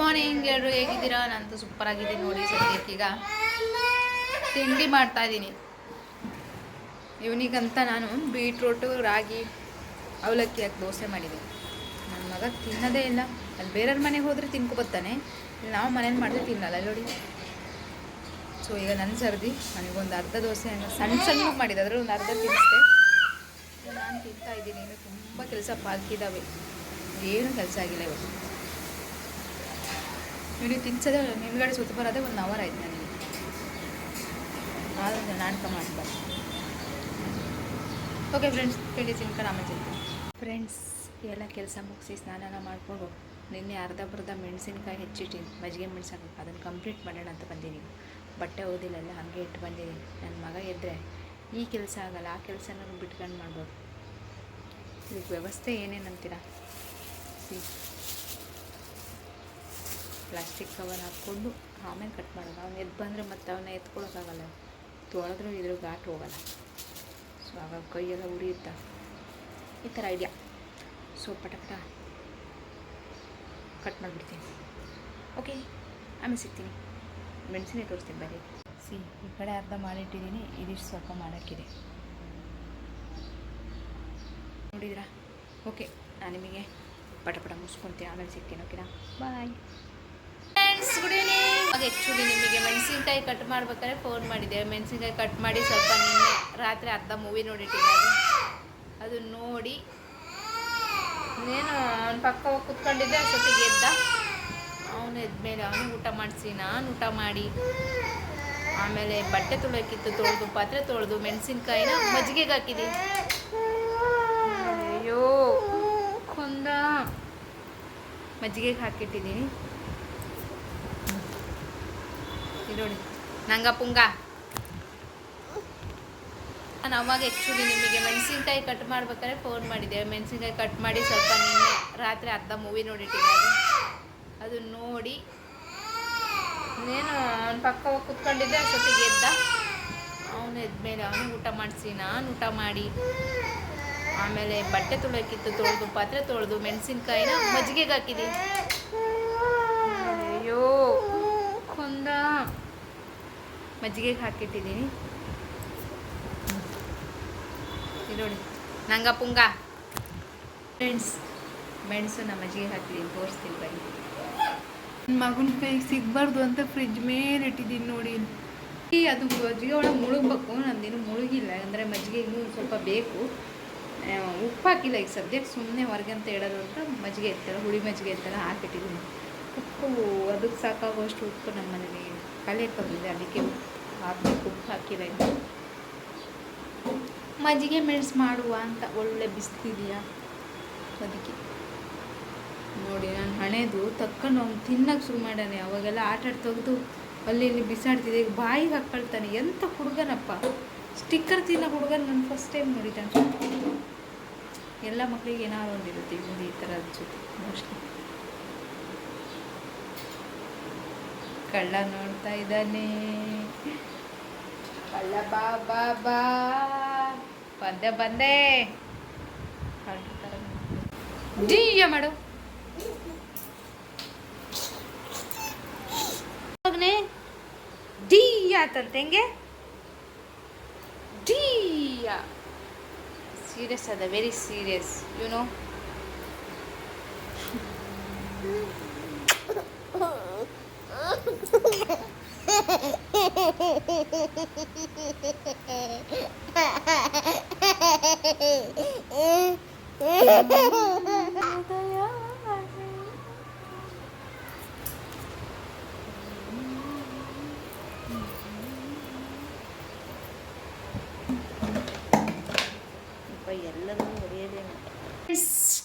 Morning ಎಲ್ಲರೂ ಹೇಗಿದ್ದೀರಾ? ನಂತು super ಆಗಿದ್ದೀನಿ ನೋಡಿ ಸದ್ಯಕ್ಕೀಗ ತಿಂಡಿ ಮಾಡ್ತಾ ಇದ್ದೀನಿ. ಇವನಿಗಂತ ನಾನು ಬೀಟ್ರೂಟು ರಾಗಿ, ಅವಲಕ್ಕಿ ಹಾಕಿ ದೋಸೆ ಮಾಡಿದೆ ನನ್ನ ಮಗ ತಿನ್ನೋದೇ ಇಲ್ಲ. ಅಲ್ಲಿ ಬೇರೆಯವ್ರ ಮನೆಗೆ ಹೋದರೆ ತಿನ್ಕೊಬತ್ತಾನೆ ಇಲ್ಲಿ ನಾವು ಮನೇಲಿ ಮಾಡಿದ್ರೆ ತಿನ್ನಲ್ಲ ನೋಡಿ. ಸೊ ಈಗ ನನ್ನ ಸರ್ದಿ ನನಗೊಂದು ಅರ್ಧ ದೋಸೆ ಸಣ್ಣ ಸಣ್ಣ ಮಾಡಿದೆ ಅದರಲ್ಲಿ ಒಂದು ಅರ್ಧ ತಿನ್ನಿಸ್ದೆ. ನಾನು ತಿಂತಾ ಇದ್ದೀನಿ. ಇನ್ನು ತುಂಬ ಕೆಲಸ ಬಾಕಿದ್ದಾವೆ ಏನು ಕೆಲಸ ಆಗಿಲ್ಲ ಇವತ್ತು. ಇವನಿಗೆ ತಿನ್ಸೋದೇ ನಿಮ್ಗಡೆ ಸುತ್ತ ಬರೋದೇ ಒಂದು ಅವರ್ ಆಯ್ತು ನನಗೆ. ಆದ್ರೆ ನಾಟಕ ಮಾಡ್ತಾರೆ ಓಕೆ ಫ್ರೆಂಡ್ಸ್ ತಿಂಡಿ ತಿನ್ಕೊಂಡು ಆಮೇಲೆ ತಿಂತೀನಿ. ಫ್ರೆಂಡ್ಸ್ ಎಲ್ಲ ಕೆಲಸ ಮುಗಿಸಿ ಸ್ನಾನ ಮಾಡಿಕೊಂಡು ನಿನ್ನೆ ಅರ್ಧ ಬರ್ಧ ಮೆಣಸಿನ್ಕಾಯಿ ಹೆಚ್ಚಿಟ್ಟಿನಿ. ಮಜ್ಜಿಗೆ ಮೆಣಸಾಕ ಅದನ್ನು ಕಂಪ್ಲೀಟ್ ಮಾಡೋಣ ಅಂತ ಬಂದಿದ್ದೀನಿ ಬಟ್ಟೆ ಓದಿಲ್ಲ ಹಾಗೆ ಇಟ್ಟು ಬಂದಿದ್ದೀನಿ ನನ್ನ ಮಗ ಎದ್ದರೆ ಈ ಕೆಲಸ ಆಗಲ್ಲ, ಆ ಕೆಲಸನೂ ಬಿಟ್ಕೊಂಡು ಮಾಡ್ಬೋದು. ಇದಕ್ಕೆ ವ್ಯವಸ್ಥೆ ಏನೇನಂತೀರಾ ಸಿ ಪ್ಲಾಸ್ಟಿಕ್ ಕವರ್ ಹಾಕ್ಕೊಂಡು ಆಮೇಲೆ ಕಟ್ ಮಾಡೋದು. ಅವ್ನು ಎದ್ದು ಬಂದರೆ ಮತ್ತೆ ಅವನ್ನ ಎತ್ಕೊಳ್ಳೋಕ್ಕಾಗಲ್ಲ ತೊಳೆದ್ರೂ ಇದ್ರ ಘಾಟ್ ಹೋಗಲ್ಲ. ಸೊ ಆವಾಗ ಕೈಯೆಲ್ಲ ಉರಿಯುತ್ತಾ. ಈ ಥರ ಐಡಿಯಾ ಸೊ ಪಟ ಪಟ ಕಟ್ ಮಾಡಿಬಿಡ್ತೀನಿ. ಓಕೆ ಆಮೇಲೆ ಸಿಗ್ತೀನಿ. ಮೆಣಸಿನ ತೋರಿಸ್ತೀನಿ ಬರೀ ಸಿ ಈ ಕಡೆ ಅರ್ಧ ಮಾಡಿಟ್ಟಿದ್ದೀನಿ ಇದಿಷ್ಟು ಸ್ವಲ್ಪ ಮಾಡೋಕ್ಕಿದೆ. ನೋಡಿದ್ರಾ? ಓಕೆ ನಾನು ನಿಮಗೆ ಪಟ ಪಟ ಮುಗಿಸ್ಕೊತೀನಿ ಆಮೇಲೆ ಸಿಗ್ತೀನಿ ಓಕೆನಾ ಬಾಯ್ ಆ್ಯಕ್ಚುಲಿ ನಿಮಗೆ ಮೆಣಸಿನ್ಕಾಯಿ ಕಟ್ ಮಾಡ್ಬೇಕಾದ್ರೆ ಫೋನ್ ಮಾಡಿದ್ದೆ ಮೆಣಸಿನ್ಕಾಯಿ ಕಟ್ ಮಾಡಿ ಸ್ವಲ್ಪ ನಿನ್ನೆ ರಾತ್ರಿ ಅರ್ಧ ಮೂವಿ ನೋಡಿಟ್ಟಿದ್ದಾರೆ ಅದು. ನೋಡಿ ಏನು ಅವ್ನ ಪಕ್ಕ ಹೋಗಿ ಕುತ್ಕೊಂಡಿದ್ದೆ ಅಷ್ಟೊತ್ತಿಗೆ ಎದ್ದ ಅವನು ಎದ್ಮೇಲೆ ಅವನು ಊಟ ಮಾಡಿಸಿ, ನಾನು ಊಟ ಮಾಡಿ. ಆಮೇಲೆ ಬಟ್ಟೆ ತೊಳಕಿತ್ತು ತೊಳೆದು ಪಾತ್ರೆ ತೊಳೆದು ಮೆಣಸಿನ್ಕಾಯಿನ ಮಜ್ಜಿಗೆಗೆ ಹಾಕಿದ್ದೀನಿ ಅಯ್ಯೋ, ಕೊಂದ. ಮಜ್ಜಿಗೆಗೆ ಹಾಕಿಟ್ಟಿದ್ದೀನಿ. ನೋಡಿ ನಂಗ ಪುಂಗ. ನಾನು ಅವಾಗ ಆ್ಯಕ್ಚುಲಿ ನಿಮಗೆ ಮೆಣಸಿನ್ಕಾಯಿ ಕಟ್ ಮಾಡ್ಬೇಕಾದ್ರೆ ಫೋನ್ ಮಾಡಿದ್ದೆ. ಮೆಣಸಿನ್ಕಾಯಿ ಕಟ್ ಮಾಡಿ ಸ್ವಲ್ಪ ನಿನ್ನೆ ರಾತ್ರಿ ಅರ್ಧ ಮೂವಿ ನೋಡಿಟ್ಟಿದ್ದಾರೆ ಅದು. ನೋಡಿ ಏನು ಅವ್ನ ಪಕ್ಕ ಕುತ್ಕೊಂಡಿದ್ದೆ, ಅಷ್ಟೊತ್ತಿಗೆ ಎದ್ದ. ಅವನು ಎದ್ಮೇಲೆ ಅವನು ಊಟ ಮಾಡಿಸಿ, ನಾನು ಊಟ ಮಾಡಿ. ಆಮೇಲೆ ಬಟ್ಟೆ ತೊಳಕಿತ್ತು ತೊಳೆದು ಪಾತ್ರೆ ತೊಳೆದು ಮೆಣಸಿನ್ಕಾಯಿನ ಮಜ್ಜಿಗೆಗೆ ಹಾಕಿದ್ದೀನಿ. ಅಯ್ಯೋ. ಮಜ್ಜಿಗೆಗೆ ಹಾಕಿಟ್ಟಿದ್ದೀನಿ. ಇದು ನೋಡಿ ನಂಗ ಪುಂಗ. ಫ್ರೆಂಡ್ಸ್ ಮೆಣಸು ನಮ್ಮ ಮಜ್ಜಿಗೆ ಹಾಕಿದ್ದೀನಿ ತೋರಿಸ್ತೀನಿ ಬನ್ನಿ. ನನ್ನ ಮಗನ ಕೈಗೆ ಸಿಗಬಾರ್ದು ಅಂತ ಫ್ರಿಜ್ ಮೇಲೆ ಇಟ್ಟಿದ್ದೀನಿ ನೋಡಿ. ಈ ಅದು ಮಜ್ಜಿಗೆ ಒಳಗೆ ಮುಳುಗಬೇಕು ನಂದೇನು ಮುಳುಗಿಲ್ಲ ಅಂದರೆ ಮಜ್ಜಿಗೆ ಇನ್ನೂ ಸ್ವಲ್ಪ ಬೇಕು. ಉಪ್ಪು ಹಾಕಿಲ್ಲ ಈಗ ಸದ್ಯಕ್ಕೆ ಸುಮ್ಮನೆ ಹೊರಗೆ ಅಂತ ಹೇಳೋದು ಅಂತ ಮಜ್ಜಿಗೆ ಇರ್ತಲ್ಲ ಹುಳಿ ಮಜ್ಜಿಗೆ ಇರ್ತಲ್ಲ ಹಾಕಿಟ್ಟಿದ್ದೀನಿ. ಉಪ್ಪು ಅದಕ್ಕೆ ಸಾಕಾಗುವಷ್ಟು ಉಪ್ಪು ನಮ್ಮ ಮನೇಲಿ ಕಲಿಯಕ್ಕೆ ಬಂದಿದೆ ಅದಕ್ಕೆ ಉಪ್ಪು. ಹಾಕಬೇಕು, ಉಪ್ಪು ಹಾಕಿರೋದು ಮಜ್ಜಿಗೆ ಮೆಣಸು ಮಾಡುವ ಅಂತ ಒಳ್ಳೆ ಬಿಸ್ತಿದೆಯಾ ಅದಕ್ಕೆ ನೋಡಿ, ನಾನು ಹಣೆದು ತಕ್ಕೊಂಡು ಅವ್ನು ತಿನ್ನಕ್ಕೆ ಶುರು ಮಾಡಾನೆ ಅವಾಗೆಲ್ಲ ಆಟ ಆಡಿ ತೆಗೆದು ಅಲ್ಲಿ ಇಲ್ಲಿ ಬಿಸಾಡ್ತಿದ್ದೆ. ಈಗ ಬಾಯಿಗೆ ಹಾಕ್ಕೊಳ್ತಾನೆ ಎಂಥ ಹುಡುಗನಪ್ಪ? ಸ್ಟಿಕ್ಕರ್ ತಿನ್ನೋ ಹುಡುಗನ ನಾನು ಫಸ್ಟ್ ಟೈಮ್ ನೋಡಿದ್ದಾನೆ ಎಲ್ಲ ಮಕ್ಕಳಿಗೆ ಏನಾದ್ರು ಒಂದಿರುತ್ತೆ ಈ ಥರ ಜೊತೆ ಮೋಸ್ಟ್ಲಿ ಕಳ್ಳ ನೋಡ್ತಾ ಇದ್ದಾನೆ. ಕಳ್ಳ ಬಾ ಬಾ ಬಾ. ಬಂದೆ. ಬಂದೆ. ಜೀಯ ಮಾಡು. ಡಿ ಆತಂತೆ, ಹೆಂಗೆ? ಡಿಯ ಸೀರಿಯಸ್ ಅದ very serious you know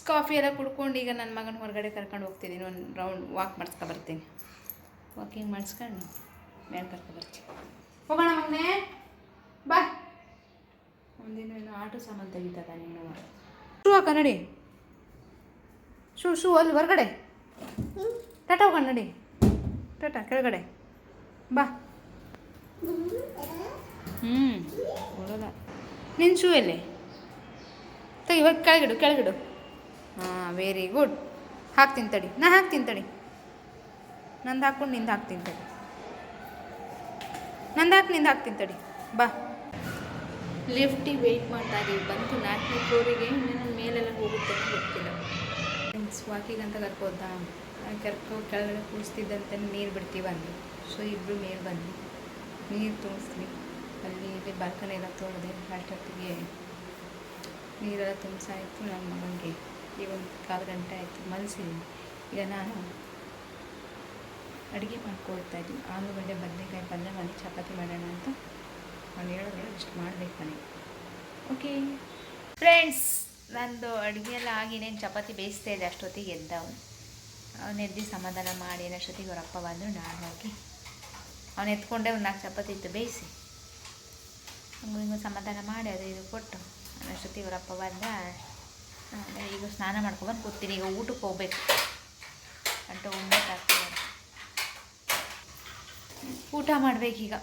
coffee ಎಲ್ಲ ಕುಡ್ಕೊಂಡು ಈಗ ನನ್ನ ಮಗನ ಹೊರಗಡೆ ಕರ್ಕೊಂಡು ಹೋಗ್ತಿದ್ದೀನಿ ಒಂದು ರೌಂಡ್ ವಾಕ್ ಬರ್ತೀನಿ. ವಾಕಿಂಗ್ ಮಾಡಿಸ್ಕೊಂಡು ಮೇಲೆ ಕರ್ಕೊಬರ್ತೀವಿ ಹೋಗೋಣ ಮಗನೇ ಬಾ. ಒಂದಿನ ಆಟೋ ಸಾಮಾನು ತೆಗಿತದ ನೀನು. ಶೂ ಹಾಕ ನಡಿ. ಶೂ ಶೂ, ಅಲ್ಲಿ ಹೊರಗಡೆ. ಟಾಟಾ ಹೋಗೋಣ ನಡಿ. ಟಾಟಾ, ಕೆಳಗಡೆ. ಬಾ. ಹ್ಞೂ ಹೊಡೋದ ನಿನ್ನ ಶೂ ಎಲ್ಲಿ? ತೆಗಿ ಕೆಳಗಿಡು ಕೆಳಗಿಡು. ಹಾಂ ವೆರಿ ಗುಡ್ ಹಾಕ್ತೀನಿ ತಡಿ. ನಾ ಹಾಕ್ತೀನಿ ತಡಿ. ನಂದು ಹಾಕ್ಕೊಂಡು ನಿಂದು ಹಾಕ್ತೀನಿ ತಡಿ. ನಂದು ಹಾಕಿ ನಿಂದು ಹಾಕ್ತೀನಿ ತಡಿ. ಬಾ. ಲಿಫ್ಟಿಗೆ ವೆಯ್ಟ್ ಮಾಡ್ತಾ ಇದ್ದೀವಿ. ಬಂತು ನಾಲ್ಕನೇ ಫ್ಲೋರಿಗೆ ಇನ್ನೇನು ಮೇಲೆಲ್ಲ ಹೋಗುತ್ತೆ ಗೊತ್ತಿಲ್ಲ. ಫ್ರೆಂಡ್ಸ್ ವಾಕಿಂಗ್ ಅಂತ ಕರ್ಕೋದ? ಕರ್ಕೊ, ಕೆಳಗಡೆ ಕೂರಿಸ್ತಿದ್ದಂತೆ ನೀರು ಬಿಡ್ತೀವಿ ಅಂದರು ಸೊ ಇಬ್ಬರು ಮೇಲೆ ಬಂದ್ವಿ ನೀರು ತುಂಬಿಸ್ಲಿ. ಅಲ್ಲಿ ಇಲ್ಲಿ ಬಾಲ್ಕನಿ ಎಲ್ಲ ತೊಳೆದೆ ಅಷ್ಟೊತ್ತಿಗೆ ನೀರೆಲ್ಲ ತುಂಬಿಸಾಯಿತು. ನನ್ನ ಮಗನಿಗೆ. ಈಗ ಒಂದು ಕಾಲು ಗಂಟೆ ಆಯಿತು. ಮಲಸಿದ್ದೀನಿ. ಈಗ ನಾನು ಅಡುಗೆ ಮಾಡ್ಕೊಳ್ತಾ ಇದ್ವಿ. ಆಲೂಗಡ್ಡೆ, ಬದನೆಕಾಯಿ, ಪಲ್ಯ ಮನೆ ಚಪಾತಿ ಮಾಡೋಣ ಅಂತ ನಾನು ಹೇಳಿದ್ರೆ ಇಷ್ಟು ಮಾಡ್ಬೇಕು ನನಗೆ ಓಕೆ. ಫ್ರೆಂಡ್ಸ್ ನಂದು ಅಡುಗೆ ಎಲ್ಲ ಆಗಿನೇನು ಚಪಾತಿ ಬೇಯಿಸ್ತಾ ಇದೆ ಅಷ್ಟೊತ್ತಿಗೆ ಎದ್ದ ಅವನು. ಎದ್ದು ಸಮಾಧಾನ ಮಾಡಿ ಅಷ್ಟೊತ್ತಿಗೆ ಅವ್ರ ಅಪ್ಪ ಬಂದರು, ನಾನು ಹೋಗಿ. ಅವನು ಎತ್ಕೊಂಡೆ, ಒಂದು ನಾಲ್ಕು ಚಪಾತಿ ಇತ್ತು, ಬೇಯಿಸಿ. ಹಂಗೂ ಹಿಂಗೂ ಸಮಾಧಾನ ಮಾಡಿ, ಅದು ಇದು ಕೊಟ್ಟು ಅಷ್ಟೊತ್ತಿಗೆ ಅವ್ರ ಅಪ್ಪ ಬಂದ. ಈಗ ಸ್ನಾನ ಮಾಡ್ಕೊಬಂದು ಕೂತೀನಿ, ಈಗ ಊಟಕ್ಕೆ ಹೋಗ್ಬೇಕು. ಅಂತ ಒಂಬತ್ತು ಆಗ್ತದೆ ಊಟ ಮಾಡಬೇಕೀಗ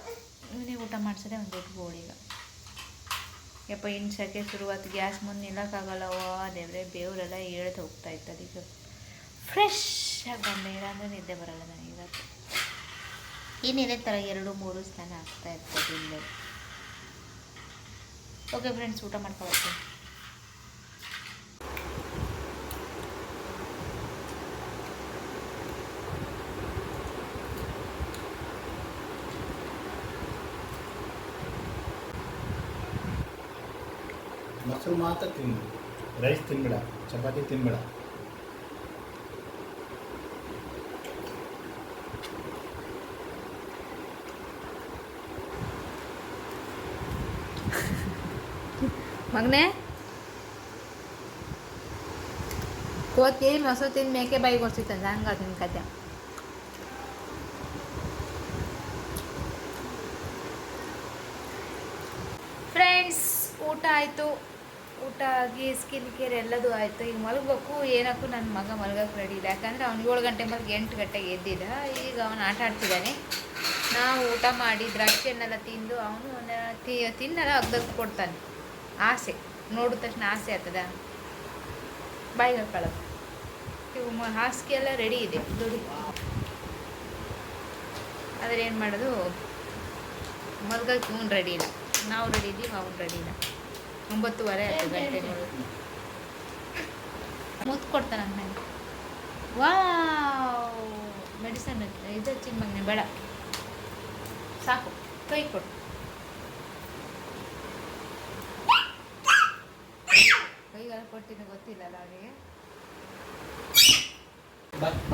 ಇವನೇ ಊಟ ಮಾಡಿಸೋದೇ ಒಂದು ದೊಡ್ಡ ಗೋಳು ಈಗ. ಯಪ್ಪ, ಇನ್ನು ಸೆಕೆ ಶುರುವಾತು. ಗ್ಯಾಸ್ ಮುಂದೆ ನಿಲ್ಲಕ್ಕಾಗಲ್ಲವ ದೇವ್ರೆ, ಬೇವರೆಲ್ಲ ಹೇಳ್ದು ಹೋಗ್ತಾ ಇತ್ತು ಅದಕ್ಕೆ ಫ್ರೆಶ್ ಆಗಿ ಬಂದೆ ಇಲ್ಲಾಂದ್ರೆ ನಿದ್ದೆ ಬರಲ್ಲ ನನಗೆ ಇವತ್ತು. ಏನಿದೆ ಥರ ಎರಡು, ಮೂರು ಸ್ನಾನ ಆಗ್ತಾ ಇರ್ತದೆ ಇಲ್ಲೇ ಓಕೆ ಫ್ರೆಂಡ್ಸ್ ಊಟ ಮಾಡ್ಕೊಳ್ತೀನಿ ಮೊಸರು ಮಾತ್ರ ತಿನ್ನು ರೈಸ್ ತಿನ್ಬೇಡ, ಚಪಾತಿ ತಿನ್ಬೇಡ. ಮಗನೇ? ಕೋತಿ ಮೊಸರು ತಿಂದು ಮೇಕೆ ಬಾಯಿಗೆ ಹೊರ್ಸಿತ್ತಂದ ಹಂಗ ನಿನ್ನ ಕತೆ. ಫ್ರೆಂಡ್ಸ್ ಊಟ ಆಯಿತು. ಊಟ ಆಗಿ ಸ್ಕಿನ್ ಕೇರ್ ಎಲ್ಲದೂ ಆಯಿತು. ಈಗ ಮಲಗಬೇಕು, ಏನಕ್ಕೂ ನನ್ನ ಮಗ ಮಲಗಕ್ಕೆ ರೆಡಿ ಇಲ್ಲ. ಯಾಕಂದರೆ ಅವ್ನು ಏಳು ಗಂಟೆ ಮಲ್ಗೆ ಎಂಟು ಗಂಟೆಗೆ ಎದ್ದಿದ್ದ ಈಗ ಅವನು ಆಟ ಆಡ್ತಿದ್ದಾನೆ. ನಾವು ಊಟ ಮಾಡಿ ದ್ರಾಕ್ಷಿ ಹಣ್ಣೆಲ್ಲ ತಿಂದು ಅವನು ತಿನ್ನಲ್ಲ ಅಗ್ದಕ್ಕೆ ಕೊಡ್ತಾನೆ. ಆಸೆ. ನೋಡಿದ ತಕ್ಷಣ ಆಸೆ ಆಗ್ತದ. ಬಾಯಿಗೆ ಹಾಕೊಳ್ಳೋದು ಇವು ಹಾಸಿಗೆ ಎಲ್ಲ ರೆಡಿ ಇದೆ. ದುಡಿ. ಆದರೆ ಏನು ಮಾಡೋದು? ಮಲ್ಗಕ್ಕೆ ಇವನು ರೆಡಿ ಇಲ್ಲ. ನಾವು ರೆಡಿ ಇದ್ದೀವಿ, ಅವನು ರೆಡಿ ಇಲ್ಲ. ಒಂಬತ್ತುವರೆ ಆಯ್ತು ಗಂಟೆ ಮುತ್ ಮುತ್ತು ಕೊಡ್ತಾನೆ ನನಗೆ ವಾ ಮೆಡಿಸನ್ ಇದು ಹಚ್ಚಿನ ಮಗನೆ, ಬೇಡ. ಸಾಕು. ಕೈ ಕೊಡು. ಕೈಗೆಲ್ಲ ಕೊಟ್ಟಿದ್ದು ಗೊತ್ತಿಲ್ಲಲ್ಲ ಅವರಿಗೆ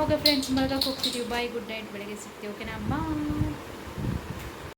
ಓಕೆ ಫ್ರೆಂಡ್ಸ್ ಮಲ್ಗಕ್ಕೆ ಹೋಗ್ತಿದ್ದೀವಿ ಬಾಯ್ ಗುಡ್ ನೈಟ್ ಬೆಳಗ್ಗೆ ಸಿಗ್ತೀವಿ. ಓಕೆನಾ ಅಮ್ಮ.